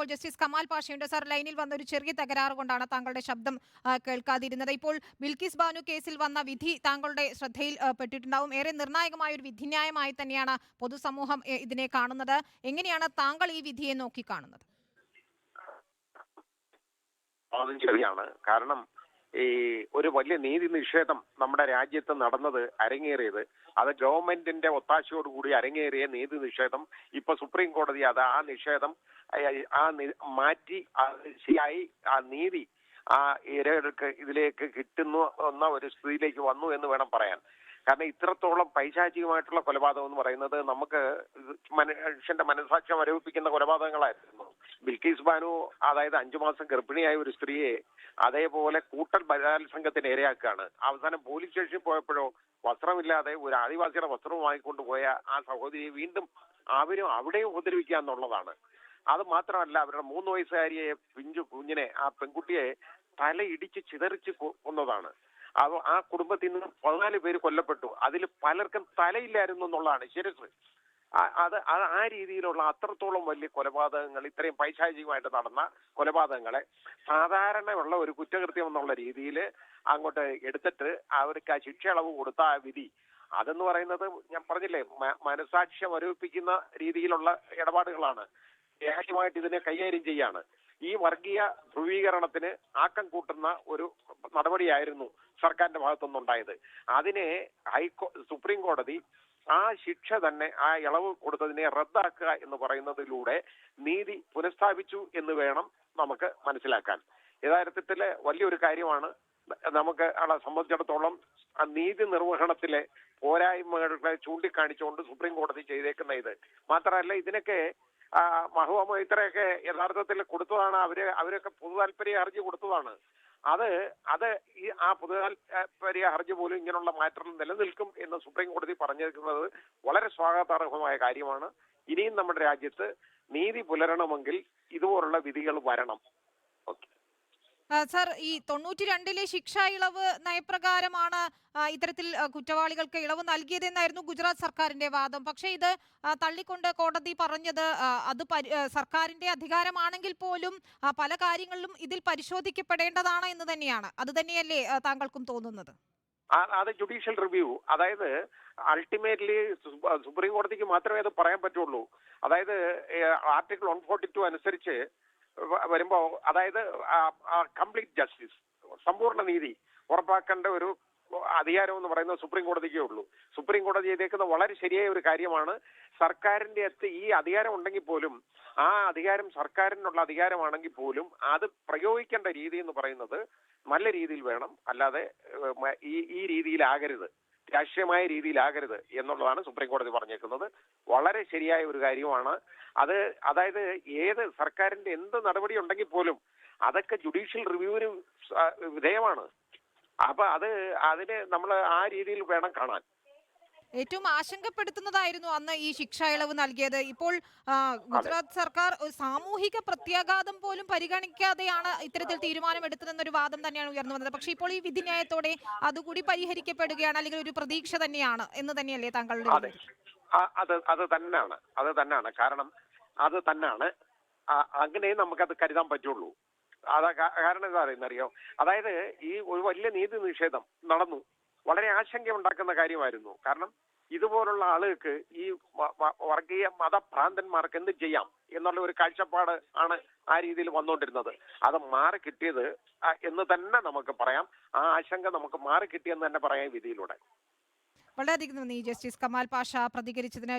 ഇപ്പോൾ justice Kamal പാഷയുണ്ട് sir ലൈനിൽ വന്ന ഒരു ചെറിയ തകരാറ് കൊണ്ടാണ് താങ്കളുടെ ശബ്ദം കേൾക്കാതിരുന്നത്. ഇപ്പോൾ ബിൽക്കിസ് ബാനു കേസിൽ വന്ന വിധി താങ്കളുടെ ശ്രദ്ധയിൽ പെട്ടിട്ടുണ്ടാവും. ഏറെ നിർണായകമായ ഒരു വിധിന്യായമായി തന്നെയാണ് പൊതുസമൂഹം ഇതിനെ കാണുന്നത്. എങ്ങനെയാണ് താങ്കൾ ഈ വിധിയെ നോക്കി കാണുന്നത് അതും ശരിയാണ്. കാരണം ഈ ഒരു വലിയ നീതി നിഷേധം നമ്മുടെ രാജ്യത്ത് നടന്നത് അരങ്ങേറിയത്. അത് ഗവൺമെന്റിന്റെ ഒത്താശയോടുകൂടി അരങ്ങേറിയ നീതി നിഷേധം. ഇപ്പൊ സുപ്രീം കോടതി അത് ആ നിഷേധം ആ മാറ്റി ശരിയായി ആ നീതി ആ ഇരകൾക്ക് ഇതിലേക്ക് കിട്ടുന്നു എന്ന ഒരു സ്ഥിതിയിലേക്ക് വന്നു എന്ന് വേണം പറയാൻ. കാരണം ഇത്രത്തോളം പൈശാചികമായിട്ടുള്ള കൊലപാതകം എന്ന് പറയുന്നത് നമുക്ക് മനുഷ്യന്റെ മനസാക്ഷ്യം മരവിപ്പിക്കുന്ന കൊലപാതകങ്ങളായിരുന്നു. ബിൽക്കീസ് ബാനു അതായത് അഞ്ചു മാസം ഗർഭിണിയായ ഒരു സ്ത്രീയെ അതേപോലെ കൂട്ടൽ ബലാത്സംഗത്തിന് ഇരയാക്കുകയാണ് അവസാനം പോലീസ് സ്റ്റേഷനിൽ പോയപ്പോഴോ വസ്ത്രമില്ലാതെ ഒരു ആദിവാസിയുടെ വസ്ത്രം വാങ്ങിക്കൊണ്ട് പോയ ആ സഹോദരി വീണ്ടും അവരും അവിടെ ഉപദ്രവിക്കുക എന്നുള്ളതാണ്. അത് മാത്രമല്ല അവരുടെ മൂന്ന് വയസ്സുകാരിയെ പിഞ്ചു കുഞ്ഞിനെ ആ പെൺകുട്ടിയെ തലയിടിച്ച് ചിതറിച്ച് കൊന്നതാണ്. അത് ആ കുടുംബത്തിൽ നിന്ന് പതിനാല് പേര് കൊല്ലപ്പെട്ടു. അതിൽ പലർക്കും തലയില്ലായിരുന്നു എന്നുള്ളതാണ് ശിരസ് ആ- അത് ആ രീതിയിലുള്ള അത്രത്തോളം വലിയ കൊലപാതകങ്ങൾ ഇത്രയും പൈശാചികമായിട്ട് നടന്ന കൊലപാതകങ്ങളെ സാധാരണയുള്ള ഒരു കുറ്റകൃത്യം എന്നുള്ള രീതിയിൽ അങ്ങോട്ട് എടുത്തിട്ട് അവർക്ക് ആ ശിക്ഷ ഇളവ് കൊടുത്ത ആ വിധി. അതെന്ന് പറയുന്നത് ഞാൻ പറഞ്ഞില്ലേ മനസാക്ഷി മരവിപ്പിക്കുന്ന രീതിയിലുള്ള ഇടപാടുകളാണ്. രഹസ്യമായിട്ട് ഇതിനെ കൈകാര്യം ചെയ്യാണ്. ഈ വർഗീയ ധ്രുവീകരണത്തിന് ആക്കം കൂട്ടുന്ന ഒരു നടപടിയായിരുന്നു സർക്കാരിന്റെ ഭാഗത്തുനിന്നുണ്ടായത്. അതിനെ ഹൈക്കോ സുപ്രീം കോടതി ആ ശിക്ഷ തന്നെ ആ ഇളവ് കൊടുത്തതിനെ റദ്ദാക്കുക എന്ന് പറയുന്നതിലൂടെ നീതി പുനഃസ്ഥാപിച്ചു എന്ന് വേണം നമുക്ക് മനസ്സിലാക്കാൻ. യഥാർത്ഥത്തിൽ വലിയൊരു കാര്യമാണ് നമുക്ക് ആളെ സംബന്ധിച്ചിടത്തോളം ആ നീതി നിർവഹണത്തിലെ പോരായ്മകളെ ചൂണ്ടിക്കാണിച്ചുകൊണ്ട് സുപ്രീം കോടതി ചെയ്തേക്കുന്ന ഇത്. മാത്രമല്ല ഇതിനൊക്കെ മഹുവ മൊയ്ത്രയൊക്കെ യഥാർത്ഥത്തിൽ കൊടുത്തതാണ് അവർ അവരൊക്കെ പൊതു താല്പര്യ ഹർജി കൊടുത്തതാണ്. അത് അത് ഈ ആ പൊതു താല്പര്യ ഹർജി പോലും ഇങ്ങനെയുള്ള മാറ്റം നിലനിൽക്കും എന്ന് സുപ്രീം കോടതി പറഞ്ഞിരിക്കുന്നത് വളരെ സ്വാഗതാർഹമായ കാര്യമാണ്. ഇനിയും നമ്മുടെ രാജ്യത്ത് നീതി പുലരണമെങ്കിൽ ഇതുപോലുള്ള വിധികൾ വരണം. സർ ഈ തൊണ്ണൂറ്റി രണ്ടിലെ ശിക്ഷാ ഇളവ് നയപ്രകാരമാണ് ഇത്തരത്തിൽ കുറ്റവാളികൾക്ക് ഇളവ് നൽകിയതെന്നായിരുന്നു ഗുജറാത്ത് സർക്കാരിന്റെ വാദം. പക്ഷേ ഇത് തള്ളിക്കൊണ്ട് കോടതി പറഞ്ഞത് അത് സർക്കാരിന്റെ അധികാരമാണെങ്കിൽ പോലും പല കാര്യങ്ങളിലും ഇതിൽ പരിശോധിക്കപ്പെടേണ്ടതാണ് എന്ന് തന്നെയാണ്. അത് തന്നെയല്ലേ താങ്കൾക്കും തോന്നുന്നത്? അത് ജുഡീഷ്യൽ റിവ്യൂ. അതായത് അൾട്ടിമേറ്റ്ലി സുപ്രീം കോടതിക്ക് മാത്രമേ അത് പറയാൻ പറ്റുള്ളൂ. അതായത് ആർട്ടിക്കിൾ വൺ ഫോർട്ടി ടു അനുസരിച്ച് വ- വരുമ്പോ അതായത് കംപ്ലീറ്റ് ജസ്റ്റിസ് സമ്പൂർണ നീതി ഉറപ്പാക്കേണ്ട ഒരു അധികാരം എന്ന് പറയുന്നത് സുപ്രീം കോടതിക്കേ ഉള്ളൂ. സുപ്രീം കോടതി ചെയ്തേക്കുന്ന വളരെ ശരിയായ ഒരു കാര്യമാണ് സർക്കാരിന്റെ അടുത്ത് ഈ അധികാരം ഉണ്ടെങ്കിൽ പോലും ആ അധികാരം സർക്കാരിനുള്ള അധികാരമാണെങ്കിൽ പോലും അത് പ്രയോഗിക്കേണ്ട രീതി എന്ന് പറയുന്നത് നല്ല രീതിയിൽ വേണം. അല്ലാതെ ഈ ഈ രീതിയിലാകരുത് രാഷ്ട്രീയമായ രീതിയിലാകരുത് എന്നുള്ളതാണ് സുപ്രീം കോടതി പറഞ്ഞേക്കുന്നത്. വളരെ ശരിയായ ഒരു കാര്യമാണ്. അത് അതായത് ഏത് സർക്കാരിന്റെ എന്ത് നടപടി ഉണ്ടെങ്കിൽ പോലും അതൊക്കെ ജുഡീഷ്യൽ റിവ്യൂവിന് വിധേയമാണ്. അപ്പൊ അത് അതിന് നമ്മൾ ആ രീതിയിൽ വേണം കാണാൻ. ഏറ്റവും ആശങ്കപ്പെടുത്തുന്നതായിരുന്നു അന്ന് ഈ ശിക്ഷ ഇളവ് നൽകിയത്. ഇപ്പോൾ ഗുജറാത്ത് സർക്കാർ സാമൂഹിക പ്രത്യാഘാതം പോലും പരിഗണിക്കാതെയാണ് ഇത്തരത്തിൽ തീരുമാനമെടുത്തതെന്നൊരു വാദം തന്നെയാണ് ഉയർന്നു വന്നത്. പക്ഷേ ഇപ്പോൾ ഈ വിധിന്യായത്തോടെ അതുകൂടി പരിഹരിക്കപ്പെടുകയാണ് അല്ലെങ്കിൽ ഒരു പ്രതീക്ഷ തന്നെയാണ് എന്ന് തന്നെയല്ലേ താങ്കളുടെ അതെ. അത് തന്നെയാണ് അത് തന്നെയാണ് കാരണം അത് തന്നെയാണ് അങ്ങനെ നമുക്കത് കരുതാൻ പറ്റുള്ളൂ. അതാ കാരണം എന്താ അറിയോ അതായത് ഈ ഒരു വലിയ നീതി നിഷേധം നടന്നു. വളരെ ആശങ്കയുണ്ടാക്കുന്ന കാര്യമായിരുന്നു. കാരണം ഇതുപോലുള്ള ആളുകൾക്ക് ഈ വർഗീയ മതഭ്രാന്തന്മാർക്ക് എന്ത് ചെയ്യാം എന്നുള്ള ഒരു കാഴ്ചപ്പാട് ആണ് ആ രീതിയിൽ വന്നുകൊണ്ടിരുന്നത്. അത് മാറി കിട്ടിയത് എന്ന് തന്നെ നമുക്ക് പറയാം. ആ ആശങ്ക നമുക്ക് മാറി കിട്ടിയെന്ന് തന്നെ പറയാം വിധിയിലൂടെ. വളരെയധികം നന്ദി ജസ്റ്റിസ് കമാൽ പാഷ പ്രതികരിച്ചതിന്